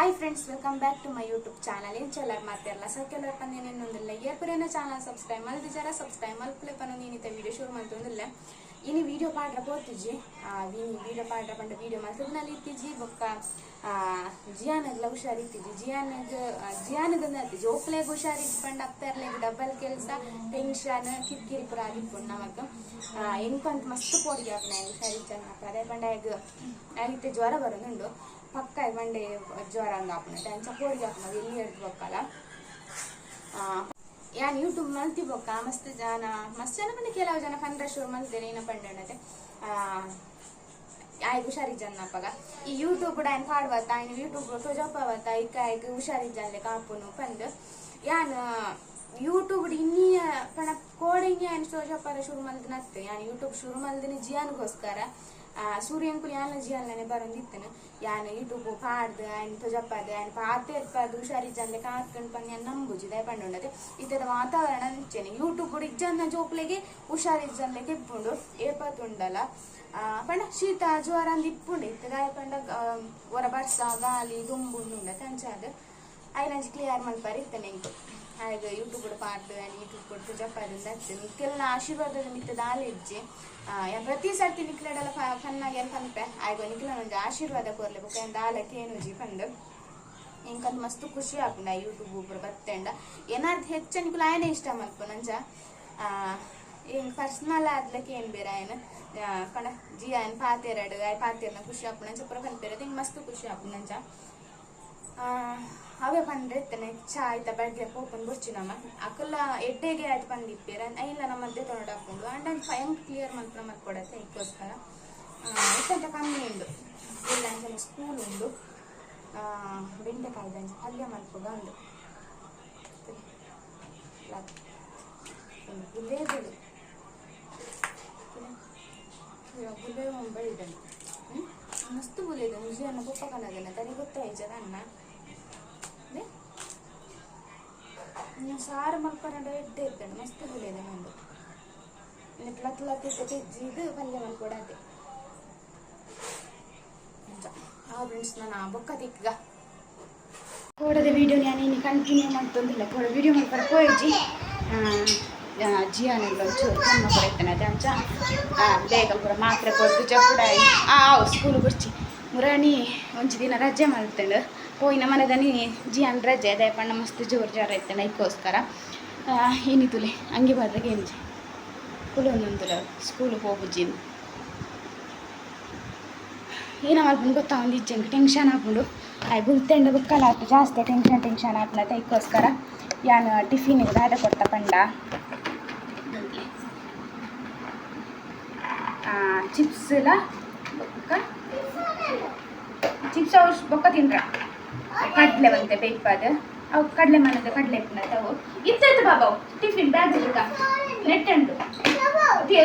Hi friends welcome back to my YouTube channel ಏನು ಚೆಲ್ಲರ್ ಮಾಡ್ತಿರಲ್ಲ ಸಕ್ಕೆಲ್ಲರ ಪಂದೇನೇನೊಂದಿಲ್ಲ ಏರ್ಪುರೇನ ಚಾನಲ್ ಸಬ್ಸ್ಕ್ರೈಬ್ ಮಲ್ದಿ ಜರ ಸಬ್ಸ್ಕ್ರೈಬ್ ಮಲ್ಪಲೆ ಪನ ನೀನಿತ ವೀಡಿಯೋ ಶುರು ಮಾಡ್ತೊಂದಿಲ್ಲ ಇನಿ ವಿಡಿಯೋ ಪಾಡ್ರ ಆ, ವಿನಿ ವಿಡಿಯೋ ಪಾಡ್ರ ಪಂಡ ವೀಡಿಯೋ ಮಲ್ತದ್ನಲ್ಲಿ ಇತ್ತಿಜಿ ಬೊಕ್ಕ ಜಿಯಾನಗ್ಲ ಹುಷಾರಿತ್ತಿಜಿ ಜಿಯಾನಗ್ ಇತ್ತಿಜಿ ಒಪ್ಲೆಗ್ ಹುಷಾರಿ ಪಂಡ ಅಪ್ಪರ್ಲೆಗ್ ಡಬಲ್ ಕೆಲಸ ಟೆನ್ಷನ್ ಕಿರಿಕಿರಿ ಪುರ ಆಗಿತ್ತು ನಮಗ್ ಎಂಕಂತ ಮಸ್ತ್ ಪೋಡಿಗೆ ಆಪನ ಹುಷಾರಿ ಚೆನ್ನ ಅದೇ ಪಂಡ ಆಗಿತ್ತೆ ಜ್ವರ ಬರೋದುಂಡು. ಪಕ್ಕ ಒನ್ ಡೇ ಜ್ವರ ಹಂಗೆ ಹಾಕೊಂಡು त्यांचा ಕೋಡ್ಗೆ ಹಾಕೊಂಡು ಎಲ್ಲಿ ಹೇಳ್ಬೇಕಲ್ಲ ಯಾನ್ ಯೂಟ್ಯೂಬ್ ಮಲ್ತಿಬೋಕ ಮಸ್ತ್ ಜನ ಮಸ್ತ್ ಜನ ಪಂಡ ಕೆಲವು ಜನ ಪಂದ್ರ ಶುರು ಮಲ್ತೇನೆ ಏನ ಪಂಡಂಡತೆ. ಆಯ್ಕೆ ಹುಷಾರಿದ್ದ ಅಪ್ಪಗ. ಈ ಯೂಟ್ಯೂಬ್ ಕೂಡ ಏನು ಪಾಡ್ವತ್ತ ಇನ್ನು ಯೂಟ್ಯೂಬ್ ತೋಜಪ್ಪವತ್ತ ಇಕ್ಕ ಆಯ್ಕೆ ಹುಷಾರಿದ್ದಲ್ಲೇ ಕಾಪುನು ಪಂದು. ಯಾನ್ ಯೂಟ್ಯೂಬ್ ಇನ್ನೀಯ ಪಣ, ಕೋಡಿಂಗ್ ಏನು ತೋಜಪ್ಪರ ಶುರು ಮಲ್ದಿನ ಯಾನ್ ಯೂಟ್ಯೂಬ್ ಶುರು ಮಲ್ದಿನ ಜಿಯಾನ್ಗೋಸ್ಕರ. ಆ ಸೂರ್ಯಂಕುಲಿ ಯಾನ ಜೀವನನೆ ಬರಂದಿತ್ತನ. ಯಾನ ಯೂಟ್ಯೂಬ್ ಪಾಡ್ದು ಆಯ್ನ ತೊಜಪ್ಪದೆ ಆಯ್ನ ಪಾತೆ ಇರ್ಪದು ಹುಷಾರಿಜ್ಜಂದೆ ಕಾತ್ಕೊಂಡು ಪನ್ಯ ನಂಬುಜಿ ದಯಪಂಡುಂಡದೆ ಇತರ ವಾತಾವರಣ ನಿಂಚನೆ ಯೂಟ್ಯೂಬ್ ಕೂಡ ಇಜ್ಜನ್ನ ಜೋಕ್ಲೆಗೆ ಹುಷಾರಿಜ್ಜಂದೆ ಕೆಪ್ಪುಂಡು ಏಪತ್ತುಂಡಲ್ಲ ಪಂಡ ಶೀತ, ಜ್ವರ ಅಂದ್ ಇಪ್ಪುಂಡು ಇತ್ತ ದಯಪಂಡ ಹೊರ ಬರ್ಸ ಗಾಲಿ ದುಂಬುಂಡು ಉಂಡ ಕಂಚಾದ. ಐನಂಜಿ ಕ್ಲಿಯರ್ ಮಲ್ಪರ್ ಇತ್ತನೆ ಆಗ ಯೂಟ್ಯೂಬ್ ಕೂಡ ಪಾಟ್ ಯೂಟ್ಯೂಬ್ ಕೊಟ್ಟು ಜಪ್ಪಾದಿಂದ ಆಗ್ತದೆ ಕೆಲ ಆಶೀರ್ವಾದ ಮಿತ್ತದ ಆಲಿಜ್ಜಿ ಪ್ರತಿ ಸರ್ತಿ ನಿಕ್ಲೆಡಲ್ಲ ಫನ್ನಾಗಿ ಏನು ಪನ್ಪೆ? ಆಯ್ಕೆ ನಿಕ್ಲ ಒಂದು ಆಶೀರ್ವಾದ ಕೋರ್ಲೆ ಬುಕ್ಕ ಎಂದ ಆಲಕ್ಕೆ ಏನು ಪಂದು. ಇಂಕಂತ ಮಸ್ತ್ ಖುಷಿ ಆಪುಂಡ ಯೂಟ್ಯೂಬ್ ಒಬ್ಬರು ಬತ್ತೆಂಡ. ಏನಾದ್ರು ಹೆಚ್ಚು ನಿಕುಲು ಆಯನೇ ಇಷ್ಟ ಮಲ್ಪ ನಂಜ? ಹಿಂಗೆ ಪರ್ಸ್ನಲ್ ಆದ್ಲಕ್ಕೆ ಏನು ಬೇರೆ ಏನು ಕಣ ಜಿ ಆಯ್ನ ಪಾತೆರಡು ಆಯ್ ಪಾತೆರ್ನ ಖುಷಿ ಆಪು ನಂಜ ಪುರ ಪನ್ಪೇರದು ಹಿಂಗೆ ಮಸ್ತ್ ಖುಷಿ ಆಪು ನಂಜ. ಆ, ಅವೇ ಬಂದ್ರೆ ಇತ್ತನೆ ಚಾ ಆಯ್ತಾ ಬೆಳಗ್ಗೆ ಪೋಪನ್ ಬುರ್ಚಿ ನಮ್ಮ. ಅಕಲ್ಲ ಎಡ್ಡೆಗೆ ಆಯ್ತು ಪಂದಿಪ್ಪೇರ ಇಲ್ಲ ನಮ್ಮ ಮಧ್ಯೆ ತೊಗೊಂಡು ಹಾಕೊಂಡು ಅಂಡ್ ಅದು ಸ್ವಯಂ ಕ್ಲಿಯರ್ ಮಂತ್ರ ಕೊಡತ್ತೆ ಇದಕ್ಕೋಸ್ಕರ ಎಷ್ಟಂತ ಕಮ್ಮಿ ಉಂಡು. ಇಲ್ಲ ಅಂಚನೆ ಸ್ಕೂಲ್ ಉಂಡು. ಆ, ಬೆಂಡೆಕಾಯಿ ದಂಜಿ ಪಲ್ಯ ಮಲ್ಪುಗ ಉಂಡು ಗುಲೇಬಿ ಗುಲೇಬಿ ಹ್ಮ್? ಮಸ್ತ್ ಇದೆ. ಮುಜಿಯನ್ನು ಪಪ್ಪ ಕಲಾಗಲ್ಲ ತನಿ ಗೊತ್ತಾಯ್ತದ ಅನ್ನ. ಸಾರು ಮಲ್ಕೊಂಡ ಎಡ್ಡೆ ಇದ್ದಾನೆ ಮಸ್ತ್ ಗುಲೇದ ನಂದು. ಇನ್ನು ಲತ್ ಲತ್ ಇಟ್ಟು ತೆಜ್ಜಿದು ಪಲ್ಯ ಮಲ್ಕೊಡತ್ತೆ ಆ ಫ್ರೆಂಡ್ಸ್ ನಾನು ಬೊಕ್ಕ ತಿಕ್ಕ ಕೋಡದ ವಿಡಿಯೋ ನಾನು ಇನ್ನು ಕಂಟಿನ್ಯೂ ಮಾಡ್ತೊಂದಿಲ್ಲ. ಕೋಡ ವಿಡಿಯೋ ಮಾಡ್ಕೊಂಡು ಪೋಯ್ಜಿ ಜಿಯಾನೆಲ್ಲ ಒಂಚೂರು ಕಮ್ಮ ಕೊರೈತೇನೆ ಅದೇ ಅಂಚ. ಬೇಗ ಪೂರ ಮಾತ್ರೆ ಕೊಟ್ಟು ಜಪ್ಪುಡ ಆ ಸ್ಕೂಲ್ ಬರ್ಚಿ. ಮುರಾಣಿ ಒಂಚು ದಿನ ರಜೆ ಮಾಡ್ತೇನೆ ಪೋಯಿನ ಜಿ ಜಿಯಾನ್ ರಜೆ ಅದೇ ಪಣ್ಣ ಮಸ್ತ್ ಜೋರು ಜ್ವರ ಐತೆ ನೈಕೋಸ್ಕರ ಏನಿದ್ದುಲೆ ಹಂಗೆ ಬರ್ದಾಗ ಎಂಜಿ ಸ್ಕೂಲ್ ಒಂದೊಂದುಲ ಸ್ಕೂಲ್ ಹೋಗುಜಿನ್ ಏನ ಮಾಡ್ಕೊಂಡು ಗೊತ್ತಾ, ಒಂದು ಇಜ್ಜಂಗೆ ಟೆನ್ಷನ್ ಹಾಕೊಂಡು ಆಯ್ ಬುಲ್ತೆಂಡ ಬುಕ್ಕಲ್ಲ ಆಯ್ತು ಜಾಸ್ತಿ ಟೆನ್ಷನ್ ಟೆನ್ಷನ್ ಆಯ್ತು ಅದಕ್ಕೋಸ್ಕರ ಯಾನು ಟಿಫಿನ್ ದಾದ ಕೊಟ್ಟ ಪಂಡ. ಚಿಪ್ಸ್ ಎಲ್ಲ ಬೊಕ್ಕ? ಚಿಪ್ಸ್ ಅವ್ರು ಬೊಕ್ಕ ತಿನ್ರ ಕಡಲೆ ಬಂತೆ ಬೇಯ್ಪದ ಅವು ಕಡಲೆ ಮನದ ಕಡಲೆ ಅವು ಇತ್ತು ಬಾಬಾ ಅವು ಟಿಫಿನ್ ಬ್ಯಾಗ್ ಇರುತ್ತ ನೆಟ್ ಉಂಟು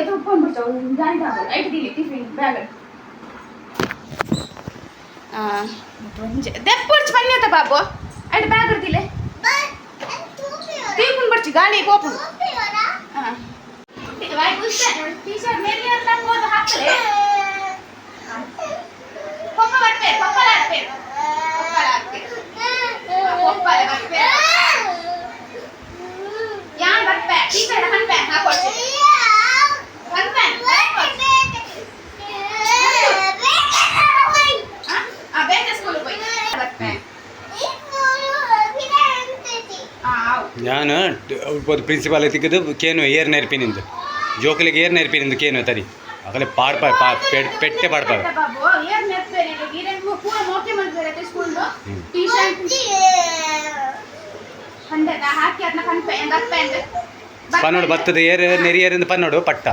ತುಪ್ಕೊಂಡ್ಬಿಡ್ತಾವು ಗಾಳಿ ತಾವು ಐಟಿದಿಲ್ಲ ಟಿಫಿನ್ ಬ್ಯಾಗ್ ದೆಪ್ಪುಡ್ಚಿ ಪನ್ಯತ ಬಾಬು ಅಡ್ ಬ್ಯಾಗ್ ಇರ್ತಿಲ್ಲ ತೀರ್ಕೊಂಡು ಬರ್ಚಿ ಗಾಳಿ ಕೋಪು ಟೀಚರ್ ನಾನು ಒಬ್ಬ ಪ್ರಿನ್ಸಿಪಾಲ್ ತಿಕ್ಕದು ಕೇನು ಏರ್ ನೆರಪಿನಿಂದು ಜೋಕಲಿಗೆ ಏರ್ ನೆರಪಿನಿಂದು ಕೇನು ತರಿ ಆಗಲೇ ಪಾಡ್ಪ ಪೆಟ್ಟೆ ಪಾಡ್ಪಾರ ಪನ್ನೋಡು ಬತ್ತದ ಏರ್ ನೆರಿ ಏರಿಂದ ಪನ್ನೋಡು ಪಟ್ಟ.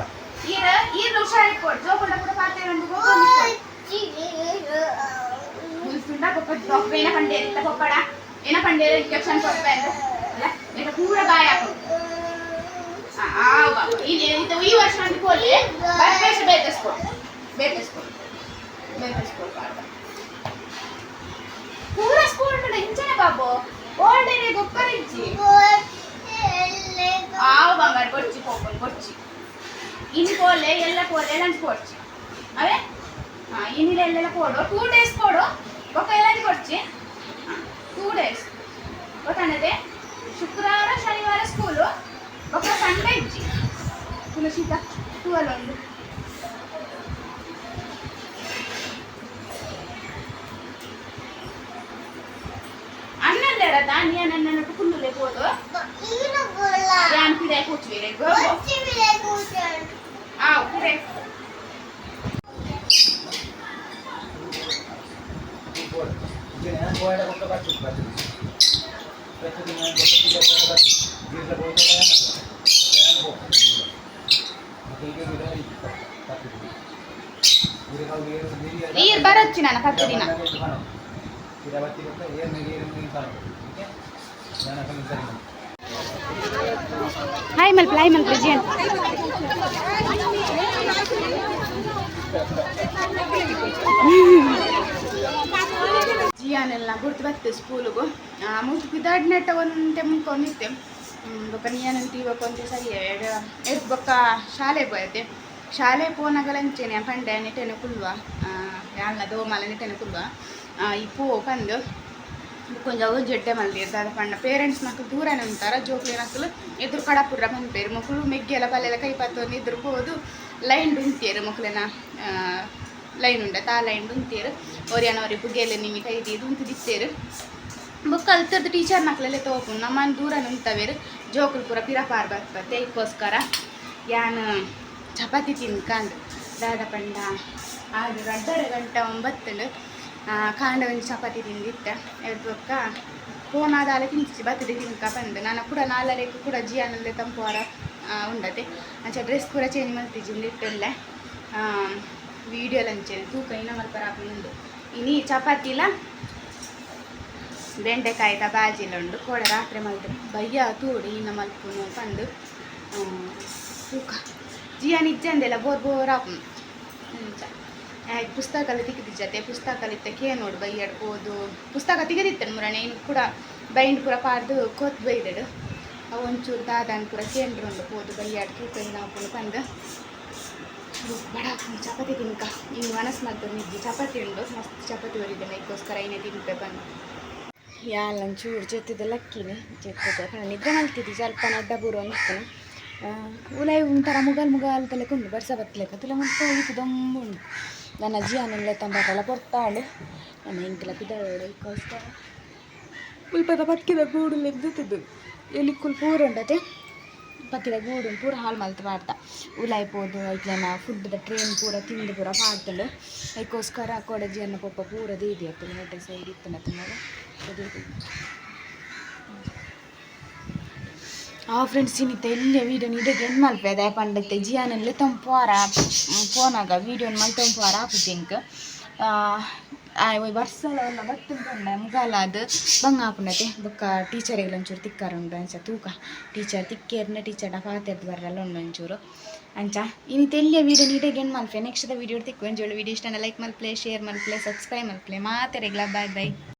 ಏನ ಪಂಡೇರಿ ಇಂಜೆಕ್ಷನ್ ಕೊಡ್ತಾ ಇದ್ದಾರೆ ఇంకా కూర బాయాకు ఇది ఇంత ఈ వర్షం అనుకోలే బట్ వేష బేతేసుకో బేతేసుకో బేతేసుకో కూర స్కూల్ ఉంటుండే ఇంచనే బాబు. ఓల్డ్ అనే గొప్ప నుంచి. ఆవు బంగారు పొడిచి పొప్పలు పొడిచి ఇన్ని పోలే ఎల్ల పోలే లంచ్ పొడిచి అవే? ఇన్ని ఎల్లెల పోడు. టూ డేస్ పోడు. ఒక ఎలాంటి పొడిచి ಅನ್ನಲ್ಲೇ ಇರತ್ತ ನೀ ನನ್ನ ಕುಲ್ಲು ಲೇಬೋದು ಯಾನ್ ಪಿರೆ ಕೂಚ್ವೇರೆ ಆ ಪಿರೆ ನೀರ್ ಬರಚ್ಚಿ ನನ್ನ ಹತ್ತು ದಿನ ಹಾಯ್ ಮಲ್ಪಲ್ ಹಾಯ್ ಮಲ್ಪಲ್ ಜಿಯನ್ ಜಿಯಾನೆಲ್ಲ ಗುರ್ತು ಬರ್ತದೆ ಸ್ಕೂಲಿಗೂ ಮುಟ್ಟು ಪಿದಾಡ್ ನೆಟ್ಟ ಒಂತೆ ಮುಂಕೊಂಡಿತ್ತೆ ಬೊಕ್ಕ ನೀಯನಂತ ಇವಕ್ಕೊಂತೆ ಸರಿ ಎಡ್ ಬೊಕ್ಕ ಶಾಲೆ ಪೋಯತೆ ಶಾಲೆ ಪೋನಗಲಂಚೆನೆ ಪಂಡೆ ನೆಟ್ಟೆನೆ ಕುಲ್ವ ಯಾಳ್ನ ದೋಮಾಲ ನೆಟ್ಟೆನೆ ಕುಲ್ವ ಪೂ ಪಂದು ಕೊಂಚ ಜಡ್ಡೆ ಮಲ್ದಿರ್ತಾರೆ. ಪಂಡ ಪೇರೆಂಟ್ಸ್ ಮಕ್ಕಳು ದೂರನೇ ಉಂಟಾರ ಜೋಕ್ಲಿ ಮಕ್ಕಳು ಎದುರು ಕಡಪುರ ಬಂದ್ಪೇರು ಮಕ್ಕಳು ಮೆಗ್ಗೆಲ್ಲ ಪಲ್ಲೆಲ್ಲ ಕೈ ಪತ್ತೊಂದು ಎದುರು ಹೋದು ಲೈನ್ ಉಂತೇರು ಮಕ್ಕಳನ್ನ ಲೈನ್ ಉಂಡ ಆ ಲೈನ್ ಉಂತೇರು ಅವ್ರಿಯನ ಅವ್ರಿಗೆ ಬುಗ್ಗೆಲ್ಲ ನಿಮಗೆ ಕೈ ಇದು ಉಂತು ದಿತ್ತೇರು ಬುಕ್ ಕಲ್ತದ್ದು ಟೀಚರ್ ಮಕ್ಕಳೆಲ್ಲ ತೋಪು ನಮ್ಮನ್ನು ದೂರ ನಿಂತವೇರು. ಜೋಕುಲು ಪೂರ ಪಿರ ಪಾರ್ ಬರ್ತದೆ ಇದಕ್ಕೋಸ್ಕರ ಯಾನ್ ಚಪಾತಿ ತಿನ್ಕಂಡು ದಾದ ಪಂಡ. ಆರು ಎರಡರ ಗಂಟೆ ಒಂಬತ್ತಂಡು. ಕಾಂಡ ಒಂದು ಚಪಾತಿ ತಿಂದಿತ್ತ ಎದ್ದೊಕ್ಕ ಫೋನ್ ಆದಾಲೆ ತಿನ್ಸಿ ಬರ್ತದೆ, ತಿನ್ಕ ಬಂದು ನಾನು ಕೂಡ ನಾಲ್ಕು ಕೂಡ ಜಿಯಾನಲ್ಲೇ ತಂಪುವಾರ ಉಂಡತೆ. ಅಂಚ ಡ್ರೆಸ್ ಕೂಡ ಚೇಂಜ್ ಮಾಡ್ತಿದ್ದೀನಿ ವೀಡಿಯೋ ಲಂಚೇನೆ ತೂಕ ಇನ್ನ ಮಲ್ಪರ ಹಾಕೊಂಡು ಇನಿ ಚಪಾತಿಲ ಬೆಂಡೆಕಾಯ್ದ ಬಾಜಿಲ ಉಂಡು. ಕೋಡೆ ರಾತ್ರಿ ಮಲ್ದ್ರೆ ಬಯ್ಯ ತೂಡಿ, ಇನ್ನು ಮಲ್ಪುನು ಬಂದು ತೂಕ. ಜಿಯಾನ್ ಇಜ್ಜಂದೆಲ್ಲ, ಬೋರ್ ಬೋರ್ ಆಪುನು ಅಂಚ ಆಯ್ತು ಜೊತೆ ತಿಕ್ಕಿದ್ಜತೆ ಪುಸ್ತಕಲ್ಲಿ ಇತ್ತಕ್ಕೆ ನೋಡು ಬೈಯಡ್ ಹೋದು ಪುಸ್ತಕ ತೆಗೆದಿತ್ತನು ಮುರಣೆ, ಇನ್ನು ಕೂಡ ಬೈಂಡ್ ಪೂರ ಪಾರ್ದು ಕೋತ್ ಬೈದಡು ಒಂಚೂರು ದಾದಾನ್ ಪೂರ ಕೇಂದ್ರ ಒಂದು ಹೋದು ಬೈಯಾಡ್ ತೂಕ ನಾವು ಹಾಕೊಂಡು ಬಂದು ಬಡ ಚಪಾತಿ ತಿನ್ಕ. ಹಿಂಗೆ ಮನಸ್ಸು ಮಾಡ್ತು ನಿಜ್ಜಿ ಚಪಾತಿ ಉಂಡು. ಮಸ್ತ್ ಚಪಾತಿ ಹೊರಿದೆ ನೈಕೋಸ್ಕರ ಏನೇ ತಿನ್ಪೆ ಬಂದು ಯಾಲ್ ಚೂರು ಜೊತೆದ ಲಕ್ಕಿನಿ. ಜೊತೆ ನಿದ್ರೆ ಮಲ್ತಿದ್ದಿ, ಸ್ವಲ್ಪ ನಡ್ಡ ಬೂರು ಅನ್ಸ್ತಾನೆ ಉಲೈ ಒಂಥರ ಮುಗಲ್ ಮುಗಲ್ ತಲೆಕೊಂಡು ಬರ್ಸ ಬತ್ತಲೆಕ್ಕ ತುಲ ಮತ್ತೆ ಉಳಿತು ದೊಂಬ ನನ್ನ ಜಿಯಾನೆಲ್ಲ ತಂಬಾಟೆಲ್ಲ ಕೊಡ್ತಾಳೆ. ನನ್ನ ಇಂಕೆಲ್ಲ ಪಿದಾಳೆ ಕೋಸ್ಕರ ಉಲ್ಪದ ಪಕ್ಕಿದ ಗೂಡು ಎದ್ದುತ್ತಿದ್ದು ಎಲ್ಲಿ ಕುಲ್ ಪೂರ ಉಂಡತೆ? ಪಕ್ಕಿದ ಗೂಡು ಪೂರ ಹಾಳು ಮಲ್ತು ಮಾಡ್ತ. ಉಲಾಯ್ಬೋದು ಫುಡ್ ಫುಡ್ದ ಟ್ರೈನ್ ಪೂರ ತಿಂದು ಪೂರ ಮಾಡ್ತಾಳೆ. ಅದಕ್ಕೋಸ್ಕರ ಕೊಡಜಿ ಅನ್ನ ಪಪ್ಪ ಪೂರ ದೇದಿ ಆಗ್ತದೆ ಹೊಟ್ಟೆ ಸೈಡ್ ಇತ್ತು ನೋಡಿ. ಆ ಫ್ರೆಂಡ್ಸ್ ಇನ್ನಿತ್ತ ಇಲ್ಲೇ ವೀಡಿಯೋ ಇಡಗೆ ಏನು ಮಲ್ಪೆದ ಪಂಡತ್ತೆ ಜಿಯಾನೆಲ್ಲ ತಂಪುವಾರ ಫೋನಾಗ ವೀಡಿಯೋನ ಮಲ್ ತಂಪುವಾರ ಹಾಕುದಿಂಕ್ ಬರ್ಸಲ ಎಲ್ಲ ಬತ್ತುಂಡ ಮುಗಾಲ ಅದು. ಬಂಗ ಹಾಪುಂಡತೆ ಬೊಕ್ಕ ಟೀಚರಿಗೆ ಒಂಚೂರು ತಿಕ್ಕಾರ ಉಂಡು ಅಂಚ, ತೂಕ. ಟೀಚರ್ ತಿಕ್ಕೇರ್ನ ಟೀಚರ್ ಪಾತೆರ್ದು ಬರಲ್ಲ ಉಂಡು ಒಂಚೂರು. ಅಂಚ ಇನ್ನಿತ್ತ ಎಲ್ಲಿಯ ವೀಡಿಯೋ ನೀಟಾಗಿ ಮಲ್ಪೆ ನೆಕ್ಸ್ಟ್ ವಿಡಿಯೋ ತಿಕ್ಕು ಒಂಚೂರು ವಿಡಿಯೋ ಇಷ್ಟನ ಲೈಕ್ ಮಲ್ಪ್ಲೆ ಶೇರ್ ಮಲ್ಪ್ಲೆ ಸಬ್ಸ್ಕ್ರೈಬ್ ಮಲ್ಪ್ಲೆ. ಬಾಯ್